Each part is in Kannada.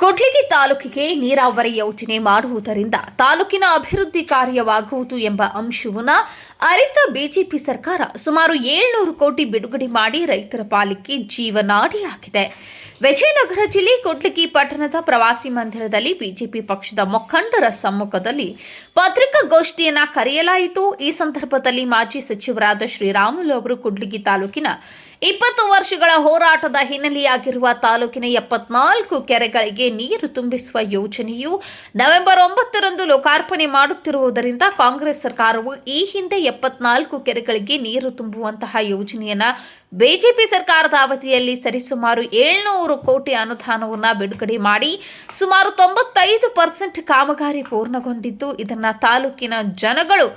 ಕೊಡ್ಲಿಗಿ ತಾಲೂಕಿಗೆ ನೀರಾವರಿ ಯೋಜನೆ ಮಾಡುವುದರಿಂದ ತಾಲೂಕಿನ ಅಭಿವೃದ್ಧಿ ಕಾರ್ಯವಾಗುವುದು ಎಂಬ ಅಂಶವನ್ನ ಅರಿತ ಬಿಜೆಪಿ ಸರ್ಕಾರ ಸುಮಾರು ಏಳ್ನೂರು ಕೋಟಿ ಬಿಡುಗಡೆ ಮಾಡಿ ರೈತರ ಪಾಲಿಗೆ ಜೀವನಾಡಿಯಾಗಿದೆ ವಿಜಯನಗರ ಜಿಲ್ಲೆ ಕೊಡ್ಲಿಗಿ ಪಟ್ಟಣದ ಪ್ರವಾಸಿ ಮಂದಿರದಲ್ಲಿ ಬಿಜೆಪಿ ಪಕ್ಷದ ಮುಖಂಡರ ಸಮ್ಮುಖದಲ್ಲಿ ಪತ್ರಿಕಾಗೋಷ್ಠಿಯನ್ನು ಕರೆಯಲಾಯಿತು. ಈ ಸಂದರ್ಭದಲ್ಲಿ ಮಾಜಿ ಸಚಿವರಾದ ಶ್ರೀರಾಮುಲು ಅವರು ಕುಡ್ಲಿಗಿ ತಾಲೂಕಿನ ಇಪ್ಪತ್ತು ವರ್ಷಗಳ ಹೋರಾಟದ ಹಿನ್ನೆಲೆಯಾಗಿರುವ ತಾಲೂಕಿನ ಎಪ್ಪತ್ನಾಲ್ಕು ಕೆರೆಗಳಿಗೆ ನೀರು ತುಂಬಿಸುವ ಯೋಜನೆಯು ನವೆಂಬರ್ ಒಂಬತ್ತರಂದು ಲೋಕಾರ್ಪಣೆ ಮಾಡುತ್ತಿರುವುದರಿಂದ ಕಾಂಗ್ರೆಸ್ ಸರ್ಕಾರವು ಈ ಹಿಂದೆ ಎಪ್ಪತ್ನಾಲ್ಕು ಕೆರೆಗಳಿಗೆ ನೀರು ತುಂಬುವಂತಹ ಯೋಜನೆಯನ್ನು ಬಿಜೆಪಿ ಸರ್ಕಾರದ ಅವಧಿಯಲ್ಲಿ ಸರಿಸುಮಾರು ಏಳ್ನೂರು ಕೋಟಿ ಅನುದಾನವನ್ನ ಬಿಡುಗಡೆ ಮಾಡಿ ಸುಮಾರು ತೊಂಬತ್ತೈದು ಪರ್ಸೆಂಟ್ ಕಾಮಗಾರಿ ಪೂರ್ಣಗೊಂಡಿದ್ದು, ಇದನ್ನು ತಾಲೂಕಿನ ಜನಗಳು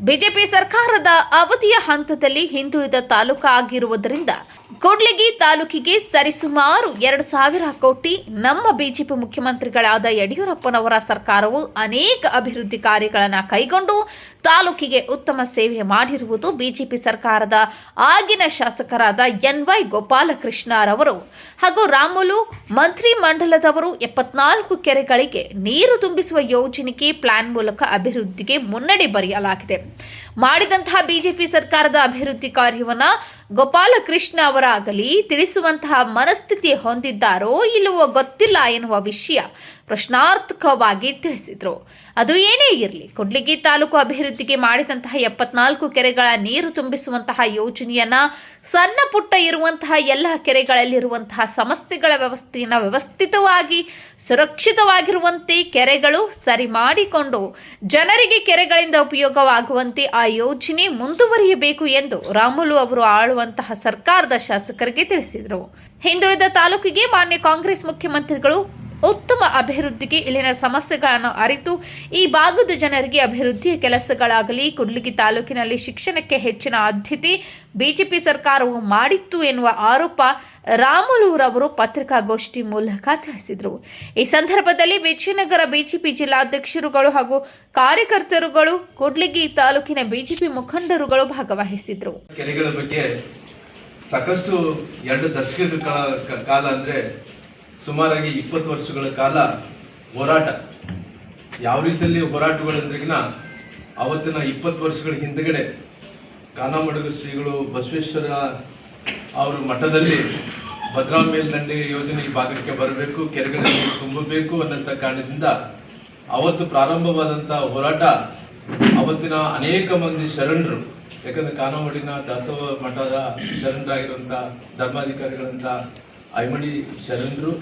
ಬಿಜೆಪಿ ಸರ್ಕಾರದ ಅವಧಿಯ ಹಂತದಲ್ಲಿ ಹಿಂದುಳಿದ ತಾಲೂಕು ಆಗಿರುವುದರಿಂದ ಕೂಡ್ಲಿಗಿ ತಾಲೂಕಿಗೆ ಸರಿಸುಮಾರು ಎರಡು ಸಾವಿರ ಕೋಟಿ ನಮ್ಮ ಬಿಜೆಪಿ ಮುಖ್ಯಮಂತ್ರಿಗಳಾದ ಯಡಿಯೂರಪ್ಪನವರ ಸರ್ಕಾರವು ಅನೇಕ ಅಭಿವೃದ್ಧಿ ಕಾರ್ಯಗಳನ್ನು ಕೈಗೊಂಡು ತಾಲೂಕಿಗೆ ಉತ್ತಮ ಸೇವೆ ಮಾಡಿರುವುದು ಬಿಜೆಪಿ ಸರ್ಕಾರದ ಆಗಿನ ಶಾಸಕರಾದ ಎನ್ ವೈ ಗೋಪಾಲಕೃಷ್ಣರವರು. ಹಾಗೂ ರಾಮುಲು ಮಂತ್ರಿ ಮಂಡಲದವರು ಎಪ್ಪತ್ನಾಲ್ಕು ಕೆರೆಗಳಿಗೆ ನೀರು ತುಂಬಿಸುವ ಯೋಜನೆಗೆ ಪ್ಲಾನ್ ಮೂಲಕ ಅಭಿವೃದ್ಧಿಗೆ ಮುನ್ನಡೆ ಬರೆಯಲಾಗಿದೆ. ಮಾಡಿದಂತಹ ಬಿಜೆಪಿ ಸರ್ಕಾರದ ಅಭಿವೃದ್ಧಿ ಕಾರ್ಯವನ್ನು ಗೋಪಾಲಕೃಷ್ಣ ಅವರಾಗಲಿ ತಿಳಿಸುವಂತಹ ಮನಸ್ಥಿತಿ ಹೊಂದಿದ್ದಾರೋ ಇಲ್ಲವೋ ಗೊತ್ತಿಲ್ಲ ಎನ್ನುವ ವಿಷಯ ಪ್ರಶ್ನಾರ್ಥಕವಾಗಿ ತಿಳಿಸಿದ್ರು. ಅದು ಏನೇ ಇರಲಿ, ಕೊಡ್ಲಿಗಿ ತಾಲೂಕು ಅಭಿವೃದ್ಧಿಗೆ ಮಾಡಿದಂತಹ ಎಪ್ಪತ್ನಾಲ್ಕು ಕೆರೆಗಳ ನೀರು ತುಂಬಿಸುವಂತಹ ಯೋಜನೆಯನ್ನ ಸಣ್ಣ ಪುಟ್ಟ ಇರುವಂತಹ ಎಲ್ಲ ಕೆರೆಗಳಲ್ಲಿರುವಂತಹ ಸಮಸ್ಯೆಗಳ ವ್ಯವಸ್ಥೆಯನ್ನು ವ್ಯವಸ್ಥಿತವಾಗಿ, ಸುರಕ್ಷಿತವಾಗಿರುವಂತೆ ಕೆರೆಗಳು ಸರಿ ಮಾಡಿಕೊಂಡು ಜನರಿಗೆ ಕೆರೆಗಳಿಂದ ಉಪಯೋಗವಾಗುವಂತೆ ಆ ಯೋಜನೆ ಮುಂದುವರಿಯಬೇಕು ಎಂದು ರಾಮುಲು ಅವರು ಆಳುವಂತಹ ಸರ್ಕಾರದ ಶಾಸಕರಿಗೆ ತಿಳಿಸಿದರು. ಹಿಂದುಳಿದ ತಾಲೂಕಿಗೆ ಮಾನ್ಯ ಕಾಂಗ್ರೆಸ್ ಮುಖ್ಯಮಂತ್ರಿಗಳು ಉತ್ತಮ ಅಭಿವೃದ್ಧಿಗೆ ಇಲ್ಲಿನ ಸಮಸ್ಯೆಗಳನ್ನು ಅರಿತು, ಈ ಭಾಗದ ಜನರಿಗೆ ಅಭಿವೃದ್ಧಿಯ ಕೆಲಸಗಳಾಗಲಿ, ಕುಡ್ಲಿಗಿ ತಾಲೂಕಿನಲ್ಲಿ ಶಿಕ್ಷಣಕ್ಕೆ ಹೆಚ್ಚಿನ ಆದ್ಯತೆ ಬಿಜೆಪಿ ಸರ್ಕಾರವು ಮಾಡಿತ್ತು ಎನ್ನುವ ಆರೋಪ ರಾಮುಲೂರವರು ಪತ್ರಿಕಾಗೋಷ್ಠಿ ಮೂಲಕ ತಿಳಿಸಿದರು. ಈ ಸಂದರ್ಭದಲ್ಲಿ ವಿಜಯನಗರ ಬಿಜೆಪಿ ಜಿಲ್ಲಾಧ್ಯಕ್ಷರುಗಳು ಹಾಗೂ ಕಾರ್ಯಕರ್ತರುಗಳು ಕುಡ್ಲಿಗಿ ತಾಲೂಕಿನ ಬಿಜೆಪಿ ಮುಖಂಡರುಗಳು ಭಾಗವಹಿಸಿದರು ಸಾಕಷ್ಟು ಎರಡು ದಶಕಗಳ ಕಾಲ ಕಾಲ ಅಂದ್ರೆ ಸುಮಾರಾಗಿ ಇಪ್ಪತ್ತು ವರ್ಷಗಳ ಕಾಲ ಹೋರಾಟ. ಯಾವ ರೀತಿಯಲ್ಲಿ ಹೋರಾಟಗಳು ಅಂದ್ರೆಗಿನ ಅವತ್ತಿನ ಇಪ್ಪತ್ತು ವರ್ಷಗಳ ಹಿಂದಗಡೆ ಕಾನಾಮಡುಗು ಶ್ರೀಗಳು ಬಸವೇಶ್ವರ ಅವರು ಮಠದಲ್ಲಿ ಭದ್ರಾ ಮೇಲ್ದಂಡೆ ಯೋಜನೆ ಈ ಭಾಗಕ್ಕೆ ಬರಬೇಕು, ಕೆರೆಗಳಲ್ಲಿ ತುಂಬಬೇಕು ಅನ್ನಂತ ಕಾರಣದಿಂದ ಅವತ್ತು ಪ್ರಾರಂಭವಾದಂಥ ಹೋರಾಟ ಅವತ್ತಿನ ಅನೇಕ ಮಂದಿ ಶರಣರು, ಯಾಕಂದ್ರೆ ಕಾನಾವಡಿನ ದಾಸೋಹ ಮಠದ ಶರಣರಾಗಿರುವಂತಹ ಧರ್ಮಾಧಿಕಾರಿಗಳಂತ ಐಮಡಿ ಶರಣರು,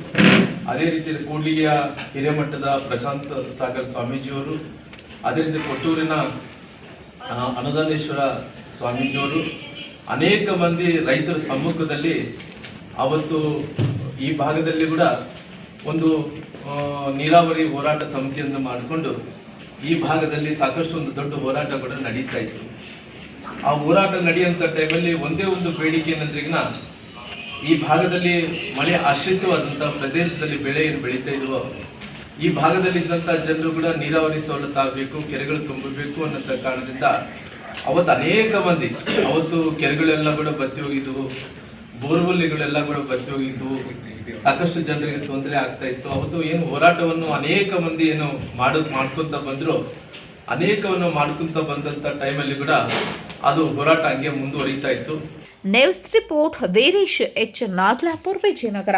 ಅದೇ ರೀತಿ ಕೂಡ್ಲಿಗೆಯ ಹಿರೇಮಠದ ಪ್ರಶಾಂತ್ ಸಾಗರ್ ಸ್ವಾಮೀಜಿಯವರು, ಅದೇ ರೀತಿ ಕೊಟ್ಟೂರಿನ ಅನುದಾನೇಶ್ವರ ಸ್ವಾಮೀಜಿಯವರು, ಅನೇಕ ಮಂದಿ ರೈತರ ಸಮ್ಮುಖದಲ್ಲಿ ಅವತ್ತು ಈ ಭಾಗದಲ್ಲಿ ಕೂಡ ಒಂದು ನೀರಾವರಿ ಹೋರಾಟ ಸಮಿತಿಯನ್ನು ಮಾಡಿಕೊಂಡು ಈ ಭಾಗದಲ್ಲಿ ಸಾಕಷ್ಟು ಒಂದು ದೊಡ್ಡ ಹೋರಾಟ ಕೂಡ ನಡೀತಾ ಇತ್ತು. ಆ ಹೋರಾಟ ನಡೆಯುವಂಥ ಟೈಮಲ್ಲಿ ಒಂದೇ ಒಂದು ಬೇಡಿಕೆ ಏನಂದ್ರಿಗಿನ ಈ ಭಾಗದಲ್ಲಿ ಮಳೆ ಆಶ್ರಿತವಾದಂಥ ಪ್ರದೇಶದಲ್ಲಿ ಬೆಳೆ ಏನು ಬೆಳೀತಾ ಇದ್ವೋ ಈ ಭಾಗದಲ್ಲಿ ಇದ್ದಂತ ಜನರು ಕೂಡ ನೀರಾವರಿ ಸವಲತ್ತು ಆಗಬೇಕು ಕೆರೆಗಳು ತುಂಬಬೇಕು ಅನ್ನೋಂಥ ಕಾರಣದಿಂದ ಅವತ್ತು ಅನೇಕ ಮಂದಿ, ಅವತ್ತು ಕೆರೆಗಳೆಲ್ಲ ಕೂಡ ಬತ್ತಿ ಹೋಗಿದ್ವು ಬೋರ್ವೆಲ್ಗಳೆಲ್ಲ ಕೂಡ ಬತ್ತಿ ಹೋಗಿದ್ದು ಸಾಕಷ್ಟು ಜನರಿಗೆ ತೊಂದರೆ ಆಗ್ತಾ ಇತ್ತು. ಅವತ್ತು ಏನು ಹೋರಾಟವನ್ನು ಅನೇಕ ಮಂದಿ ಏನು ಮಾಡೋದು ಮಾಡ್ಕೊಂತ ಬಂದ್ರು. ಅನೇಕವನ್ನು ಮಾಡ್ಕೊಂತ ಬಂದಂತ ಟೈಮಲ್ಲಿ ಕೂಡ ಅದು ಹೋರಾಟ ಹಂಗೆ ಮುಂದುವರಿತಾ ಇತ್ತು. News report Veeresh H. Naglapur, Vijayanagara.